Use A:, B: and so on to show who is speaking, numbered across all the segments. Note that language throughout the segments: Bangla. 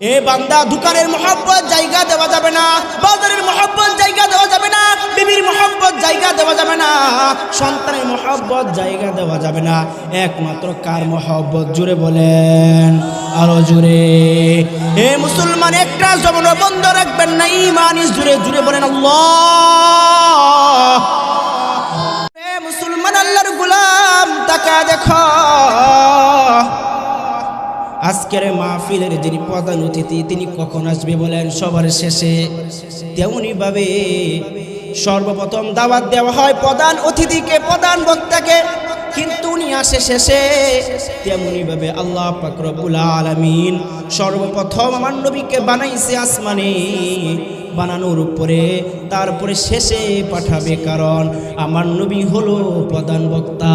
A: এ বান্দা, দোকানের মহব্বত জায়গা দেওয়া যাবে না, বাজারের মহব্বত জায়গা দেওয়া যাবে না, বিবির মহব্বত জায়গা দেওয়া যাবে না, সন্তানের মহব্বত জায়গা দেওয়া যাবে না। একমাত্র কার মহব্বত? জুড়ে বলেন, আরও জুড়ে এ মুসলমান, একটা জমন বন্ধ রাখবেন না ইমানি জুড়ে জুড়ে বলেন আল্লাহ। আজকের মাহফিলের যিনি প্রধান অতিথি, তিনি কখন আসবে বলেন সবার শেষে? তেমনি ভাবে সর্বপ্রথম দাওয়াত দেওয়া হয় প্রধান অতিথিকে, প্রধান বক্তাকে। কিন্তু উনি আসে শেষে। তেমনি ভাবে আল্লাহ পাকরবুল আলমিন সর্বপ্রথম আমার নবীকে বানাইছে আসমানে, বানানোর উপরে, তারপরে শেষে পাঠাবে। কারণ আমার নবী হলো প্রধান বক্তা।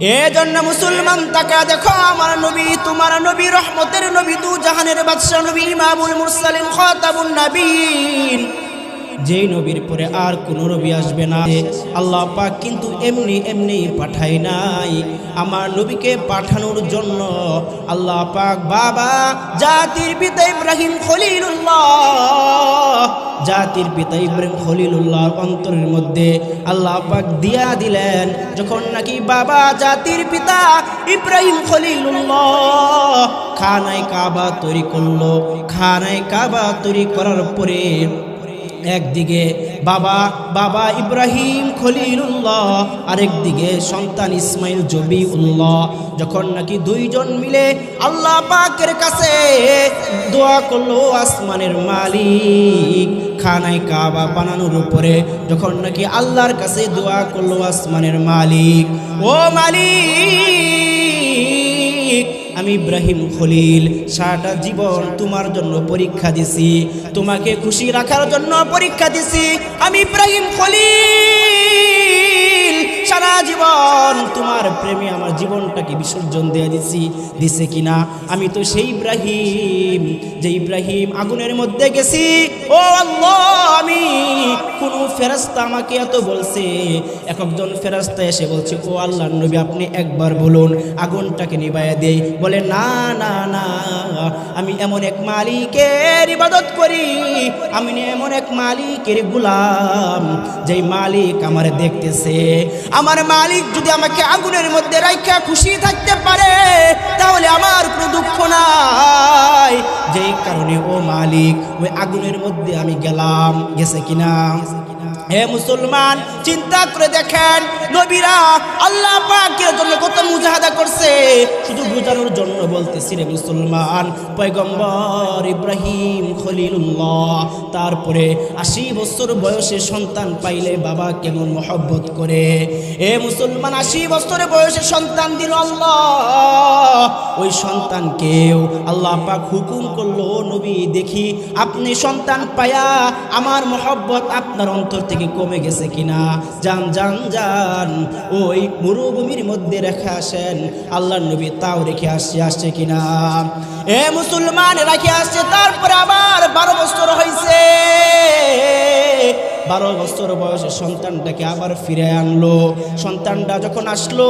A: এজন্য মুসলমান তাকা দেখো, আমার নবী, তোমার নবী, রহমতের নবী তু জাহানের বাদশাহ নবী, ইমামুল মুরসালিন, খাতাবুন নবীন যেই নবীর পরে আর কোন নবী আসবে না। আল্লাহ পাক কিন্তু এমনি এমনি পাঠায় নাই। আমার নবীকে পাঠানোর জন্য আল্লাহ পাক বাবা জাতির পিতা ইব্রাহিম খলিলুল্লাহ, জাতির পিতা ইব্রাহিম খলিলুল্লাহর অন্তরের মধ্যে আল্লাহ পাক দিয়া দিলেন। যখন নাকি বাবা জাতির পিতা ইব্রাহিম খলিলুল্লাহ খানায় কাবা তৈরি করল। খানায় কাবা তৈরি করার পরে একদিকে বাবা বাবা ইব্রাহিম খলিলুল্লাহ, আরেকদিকে সন্তান ইসমাইল জবি জবিউল্লাহ। যখন নাকি দুইজন মিলে আল্লাহ পাকের কাছে দোয়া করল আসমানের মালিক, খানায় কাবা বানানোর উপরে, যখন নাকি আল্লাহর কাছে দোয়া করল আসমানের মালিক, ও মালিক আমি ইব্রাহিম খলিল, সারাটা জীবন তোমার জন্য পরীক্ষা দিছি। তোমাকে খুশি রাখার জন্য পরীক্ষা দিছি। আমি ইব্রাহিম খলিল। সারা জীবন তোমার প্রেমে আমার জীবনটাকে বিসর্জন দিয়ে দিছি, দিছে কিনা? আমি তো সেই ইব্রাহিম, যে ইব্রাহিম আগুনের মধ্যে গেছি। ও আমি কোন ফেরাস্তা আমাকে এত বলছে? এক একজন ফেরাস্তা এসে বলছে, ও আল্লাহ নবী, আপনি একবার বলুন, আগুনটাকে নিবাইয়া দেই। বলে, না না না, আমি এমন এক মালিকের ইবাদত করি। আমি এমন এক মালিকের গুলাম, যেই মালিক আমার দেখতেছে। আমার মালিক যদি আমাকে আগুনের মধ্যে রাইখা খুশি থাকতে পারে, তাহলে আমার কোনো দুঃখ নাই। যেই কারণে, ও মালিক, ওই আগুনের মধ্যে আমি গেলাম। গেছে কিনা? হে মুসলমান, চিন্তা করে দেখেন, নবীরা আল্লাহ পাকের জন্য কত মুজাহাদা করছে। শুধু বোঝানোর জন্য বলতেছি রে মুসলমান, পয়গম্বর ইব্রাহিম খলিলুল্লাহ, তারপরে আশি বছর বয়সে সন্তান পাইলে বাবা কেমন মহব্বত করে? এ মুসলমান, আশি বছরে বয়সে সন্তান দিল আল্লাহ। ওই সন্তানকেও আল্লাহ পাক হুকুম করল, নবী, দেখি আপনি সন্তান পায়া আমার মহব্বত আপনার অন্তর থেকে কমে গেছে কিনা? যান যান যান। ওই মরুভূমির মধ্যে রেখে আসেন। আল্লাহ নবী তাও রেখে আসছে আসছে কিনা? এ মুসলমান রেখে আসছে তারপরে আবার বারো বছর হয়েছে বারো বছর বয়সে সন্তানটাকে আবার ফিরে আনলো। সন্তানটা যখন আসলো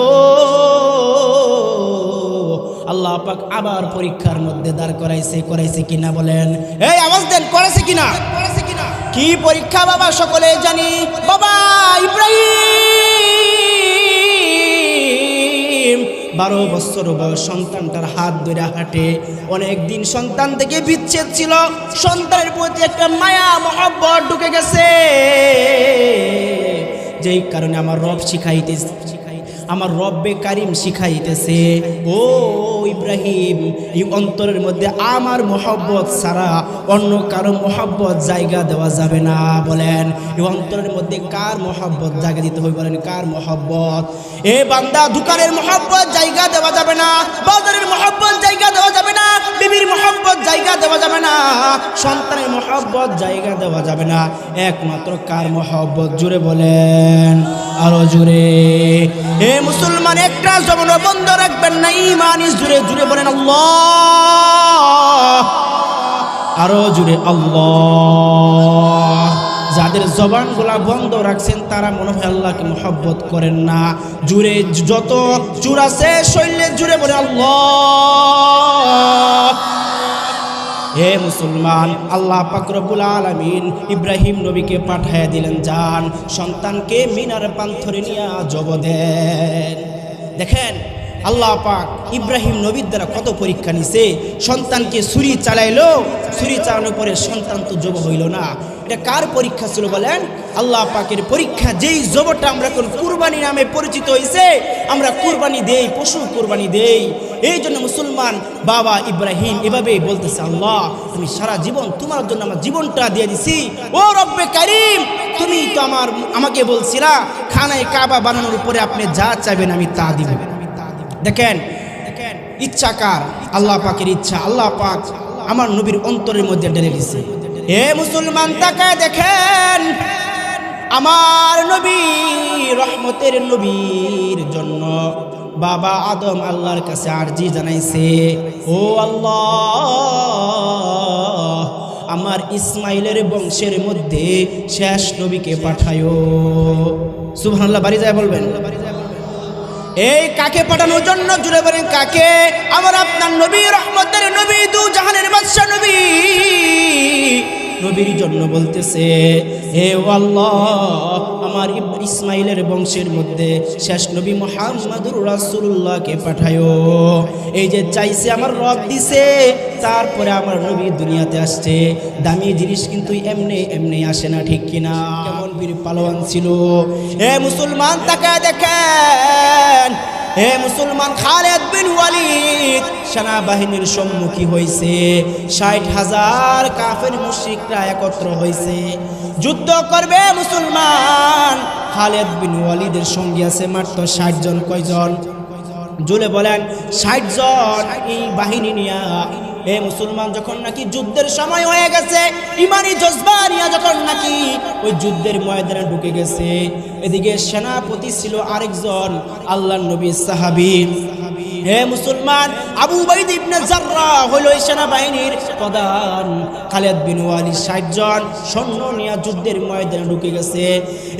A: আল্লাহ পাক আবার পরীক্ষার মধ্যে দাঁড় করাইছে করাইছে কিনা বলেন? এই আওয়াজ দেন করেছে কিনা? করেছে কিনা? কি পরীক্ষা বাবা সকলে জানি। বাবা ইব্রাহিম! বারো বছর বয়স সন্তানটার হাত ধরে হাঁটে। অনেকদিন সন্তান থেকে বিচ্ছেদ ছিল। সন্তানের প্রতি একটা মায়া, মহব্বত ঢুকে গেছে। যেই কারণে আমার রব শিখাইতে আমার রব্বে কারিম শিখাইতেছে, ও ইব্রাহিম, এই অন্তরের মধ্যে আমার মহব্বত ছাড়া অন্য কারও মহব্বত জায়গা দেওয়া যাবে না। বলেন, এই অন্তরের মধ্যে কার মহব্বত জায়গা দিতে হবে? বলেন, কার মহব্বত? এ বান্দা, দোকানের মহব্বত জায়গা দেওয়া যাবে না, বাজারের মহব্বত জায়গা দেওয়া যাবে না, বিবির মহব্বত জায়গা দেওয়া যাবে না, সন্তানের মহব্বত জায়গা দেওয়া যাবে না। একমাত্র কার মহব্বত? জুড়ে বলেন। আরও জুড়ে হে মুসলমান, একটা জমন বন্ধ রাখবেন না ইমান জুড়ে জুড়ে বলেন আরও জুড়ে আল্লাহ। যাদের জবানগুলা বন্ধ রাখছেন, তারা মনে হয় আল্লাহকে মহব্বত করেন না। জুড়ে যত চুর আছে শৈলের জুড়ে বলে আল্লাহ। হে মুসলমান, আল্লাহ পাকরবুল আলমিন ইব্রাহিম নবীকে পাঠায় দিলেন যান সন্তানকে মিনার পান্থরে নিয়ে জব দেন। দেখেন, আল্লাহ পাক ইব্রাহিম নবীর দ্বারা কত পরীক্ষা নিছে, সন্তানকে ছুরি চালাইলো, ছুরি চালানোর পরে সন্তান তো জব হইল না। এটা কার পরীক্ষা ছিল বলেন? আল্লাহ পাকের পরীক্ষা, যেই জবটা আমরা কুরবানি নামে পরিচিত হয়েছে আমরা কুরবানি দেই, পশু কুরবানি দেই। এই জন্য মুসলমান বাবা ইব্রাহিম এভাবে বলতেছে, আল্লাহ, আমি সারা জীবন তোমার জন্য আমার জীবনটা দিয়ে দিছি। ও রব্বে কারিম, তুমি তো আমার, আমাকে বলছিলা, খানায় কাবা বানানোর উপরে আপনি যা চাইবেন আমি তা দিব। দেখেন দেখেন, ইচ্ছা কার? আল্লাহ পাকের ইচ্ছা, আল্লাহ পাক আমার নবীর অন্তরের মধ্যে ঢেলে দিছে। হে মুসলমান তাকায় দেখেন, আমার নবী রহমতের নবীর জন্য বাবা আদম আল্লাহর কাছে আরজি জানাইছে, ও আল্লাহ, আমার ইসমাইলের বংশের মধ্যে শেষ নবীকে পাঠায়ো। সুবহানাল্লাহ, বাড়ি যায় বলবেন? এই কাকে পাঠানোর জন্য? জুড়ে বলেন, কাকে? আমার আপনার নবী রহমতের নবী বলতেছে, হে আল্লাহ, আমার ইসমাইলের বংশের মধ্যে শেষ নবী মোহাম্মদুর রাসূলুল্লাহকে পাঠায়ো। এই যে চাইছে আমার রব দিছে, তারপরে আমার নবী দুনিয়াতে আসছে। দামি জিনিস কিন্তু এমনি এমনি আসে না, ঠিক কিনা? কেমন বীর পালোয়ান ছিল। হে মুসলমান, তাকায় দেখেন হে মুসলমান খালেদ বিন ওয়ালিদ, সেনাবাহিনীর সম্মুখী হয়েছে ষাট হাজার কাফের মুশ্রিকরা একত্র হয়েছে যুদ্ধ করবে মুসলমান, খালেদ বিন ওয়ালিদের সঙ্গে আছে মাত্র ষাট জন। কয়জন? জুলে বলেন, ষাট জন এই বাহিনী নিয়া এ মুসলমান যখন নাকি যুদ্ধের সময় হয়ে গেছে, ইমানি জজবা নিয়া যখন নাকি ওই যুদ্ধের ময়দানে ঢুকে গেছে, এদিকে সেনাপতি ছিল আরেকজন আল্লাহ নবী সাহাবী। হে মুসলমান, আবু বাইদ ইবনে জাররা হলো সেনাবাহিনীর প্রধান, খালেদ বিন ওয়ালি 60 জন সৈন্য নিয়ে যুদ্ধের ময়দানে ঢুকে গেছে।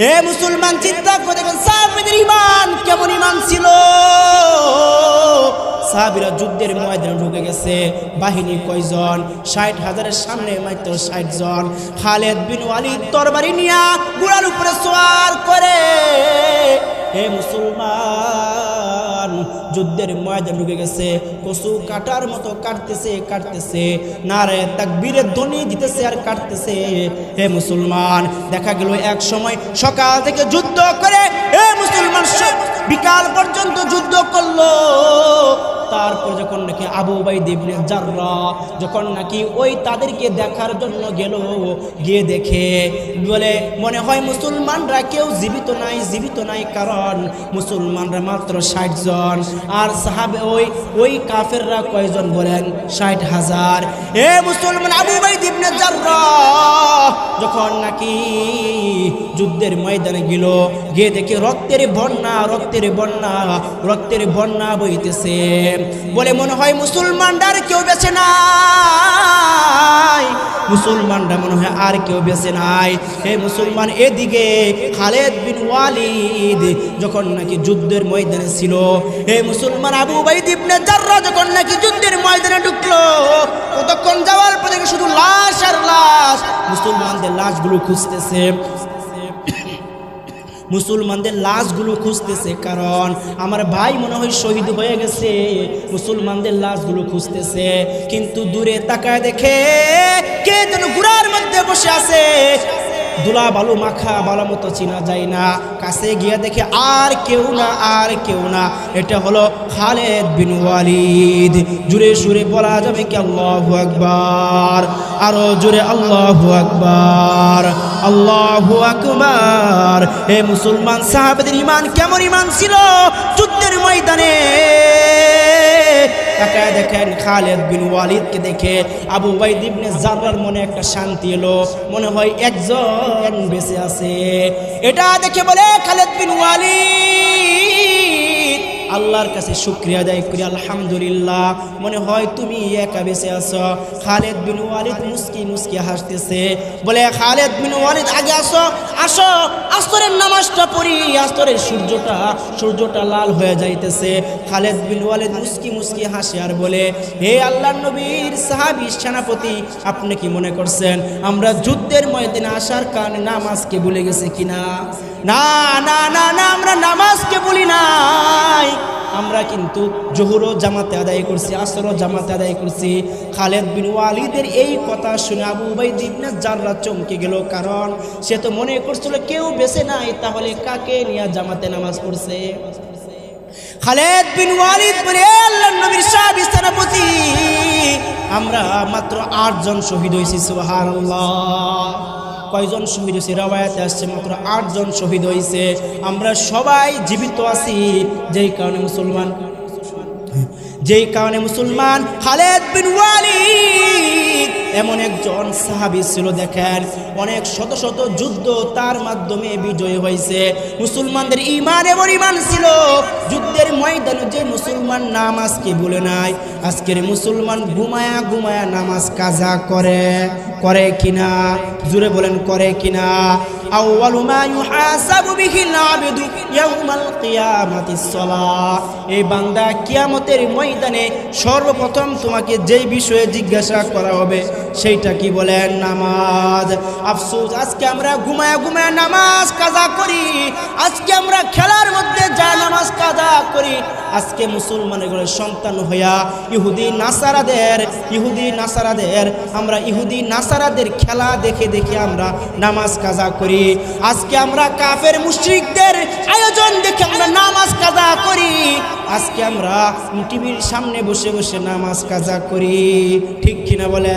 A: হে মুসলমান, চিন্তা করে দেখেন, সাহাবীদের ঈমান কেমন ঈমান ছিল? সাহাবিরা যুদ্ধের ময়দানে ঢুকে গেছে। বাহিনী কয়জন? ষাট হাজারের সামনে মাত্র ষাট জন। খালেদ বিন ওয়ালিদ তরবারি নিয়া গুড়ার উপরে সোয়ার করে হে মুসলমান, যুদ্ধের ময়দান ঢুকে গেছে। কচু কাটার মতো কাটতেছে কাটতেছে। নারে তাকবীরের ধ্বনি দিতেছে আর কাটতেছে। হে মুসলমান, দেখা গেল এক সময় সকাল থেকে যুদ্ধ করে হে মুসলমান বিকাল পর্যন্ত যুদ্ধ করল। তারপর যখন নাকি আবু বাই দেবনে জাররা যখন নাকি ওই তাদেরকে দেখার জন্য গেল, গিয়ে দেখে, বলে, মনে হয় মুসলমানরা কেউ জীবিত নাই জীবিত নাই, কারণ মুসলমানরা মাত্র ষাট জন। আর সাহাবে ওই ওই কাফেররা কয়জন বলেন? ষাট হাজার। এ মুসলমান আবু বাই দিবনে জাররা, যখন নাকি যুদ্ধের ময়দানে গেল গিয়ে দেখে রক্তের বন্যা রক্তের বন্যা রক্তের বন্যা বইতেছে। বলে মনে হয় মুসলমানরা কেউ বেছে নাই। মুসলমানরা মনে হয় আর কেউ বেছে নাই। হে মুসলমান, এদিকে খালেদ বিন ওয়ালিদ যখন নাকি যুদ্ধের ময়দানে ছিল, হে মুসলমান, আবু বাইদ ইবনে জাররা যখন নাকি যুদ্ধের ময়দানে ঢুকলো কতক্ষণ যাওয়ার পরে শুধু লাশ আর লাশ মুসলমানদের লাশগুলো খুঁজতেছে। মুসলমানদের লাশগুলো খুঁজতেছে, কারণ আমার ভাই মনে হয় শহীদ হয়ে গেছে। মুসলমানদের লাশগুলো খুঁজতেছে, কিন্তু দূরে তাকায় দেখে কে যেন গুড়ার মধ্যে বসে আছে। দুলা বালু মাখা বালা মতো চিনা যায় না। কাছে গিয়ে দেখে আর কেউ না, আর কেউ না। এটা হলো খালেদ বিন ওয়ালিদ। জুড়ে সুরে বলা যাবে কি আল্লাহু আকবার। আরও জুড়ে আল্লাহু আকবার। আল্লাহু আকবার। হে মুসলমান সাহাবেদের ইমান কেমন ইমান ছিল? যুদ্ধের ময়দানে। তাকায় দেখেন খালেদ বিন ওয়ালিদকে দেখে আবু ওয়াইদ ইবনে জাররার মনে একটা শান্তি এলো। মনে হয় একজন বেঁচে আছে। এটা দেখে বলে খালেদ বিন ওয়ালিদ আল্লাহর কাছে শুক্রিয়া আদায় করি, আলহামদুলিল্লাহ। মনে হয় তুমি একা বেঁচে আছো। খালেদ বিন ওয়ালিদ মুস্কি মুস্কি হাসতেছে। বলে, খালেদ বিন ওয়ালিদ, আগে আসো আসো। আস্তরের নামাজটা পড়ি আস্তরের সূর্যটা সূর্যটা লাল হয়ে যাইতেছে। খালেদ বিন ওয়ালিদ মুস্কি মুস্কি হাসে আর বলে, হে আল্লাহ নবীর সাহাবি, সেনাপতি, আপনি কি মনে করছেন, আমরা যুদ্ধের ময়দানে আসার কারণে নামাজকে ভুলে গেছি কিনা? না না না না, আমরা নামাজকে বলি নাই। আমরা কিন্তু জহুরও জামাতে আদায় করছি আসরও জামাতে আদায় করছি। খালেদ বিন ওয়ালিদের এই কথা শুনে আবু বাই দিবনা জাররা চমকে গেল, কারণ সে তো মনে করছিল কেউ বেঁচে নাই, তাহলে কাকে নিয়ে জামাতে নামাজ পড়ছে? খালেদ বিন ওয়ালিদ বলে, "এ আল্লাহর নবীর সাহাবী, সেনাপতি, আমরা মাত্র আটজন শহীদ হয়েছি, সুবহানাল্লাহ। কয়জন শহীদ হয়েছে রাবায়াতে আসছে? মাত্র আটজন শহীদ হয়েছে আমরা সবাই জীবিত আছি। যেই কারণে মুসলমান যেই কারণে মুসলমান খালেদ বিন ওয়ালিদ এমন একজন সাহাবী ছিল, দেখেন, অনেক শত শত যুদ্ধ তার মাধ্যমে বিজয় হয়েছে। মুসলমানদের ইমান এমন ইমান ছিল, যুদ্ধের ময়দানে যে মুসলমান নামাজকে বলে নাই, আজকের মুসলমান ঘুমায়া ঘুমায়া নামাজ কাজা করে করে কিনা? জুড়ে বলেন, করে কিনা? আউয়ালু মা ইউহাসাবু এই বান্দা কিয়ামতের ময়দানে সর্বপ্রথম তোমাকে যেই বিষয়ে জিজ্ঞাসা করা হবে সেইটা কি বলেন? নামাজ। আফসোস, আজকে আমরা ঘুমায় ঘুমায় নামাজ কাজা করি। আজকে আমরা খেলার মধ্যে যা নামাজ করি, আজকে মুসলমানের সন্তান হইয়া ইহুদি নাসারাদের ইহুদি নাসারাদের, আমরা ইহুদি নাসারাদের খেলা দেখে দেখে আমরা নামাজ কাজা করি। আজকে আমরা কাফের মুশরিকদের আয়োজন দেখে আমরা নামাজ কাজা করি। আজকে আমরা টিভির সামনে বসে বসে নামাজ কাজা করি। ঠিক কিনা বলে